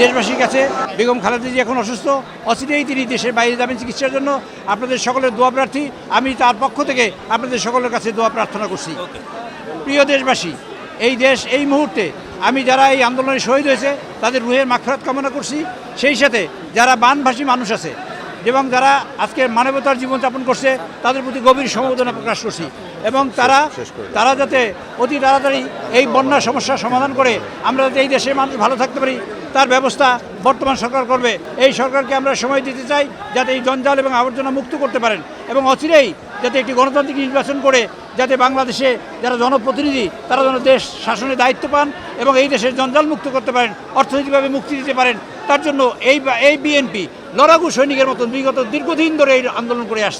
দেশবাসীর কাছে বেগম খালেদা জি এখন অসুস্থ অচিরেই তিনি দেশের বাইরে যাবেন চিকিৎসার জন্য। আপনাদের সকলের দোয়া প্রার্থী। আমি তার পক্ষ থেকে আপনাদের সকলের কাছে দোয়া প্রার্থনা করছি। প্রিয় দেশবাসী এই দেশ এই মুহূর্তে আমি যারা এই আন্দোলনে শহীদ হয়েছে তাদের রুহের মাখরাত কামনা করছি। সেই সাথে যারা বানভাসী মানুষ আছে এবং যারা আজকে মানবতার জীবনযাপন করছে তাদের প্রতি গভীর সমবেদনা প্রকাশ করছি। এবং তারা তারা যাতে অতি তাড়াতাড়ি এই বন্যার সমস্যার সমাধান করে আমরা যাতে এই দেশের মানুষ ভালো থাকতে পারি তার ব্যবস্থা বর্তমান সরকার করবে। এই সরকারকে আমরা সময় দিতে চাই যাতে এই জঞ্জাল এবং আবর্জনা মুক্ত করতে পারেন। এবং অচিরেই যাতে একটি গণতান্ত্রিক নির্বাচন করে যাতে বাংলাদেশে যারা জনপ্রতিনিধি, তারা যেন দেশ শাসনের দায়িত্ব পান এবং এই দেশের জঞ্জাল মুক্ত করতে পারেন, অর্থনৈতিকভাবে মুক্তি দিতে পারেন, তার জন্য এই এই বিএনপি লড়াকু সৈনিকের মতন বিগত দীর্ঘদিন ধরে এই আন্দোলন করে আসছে।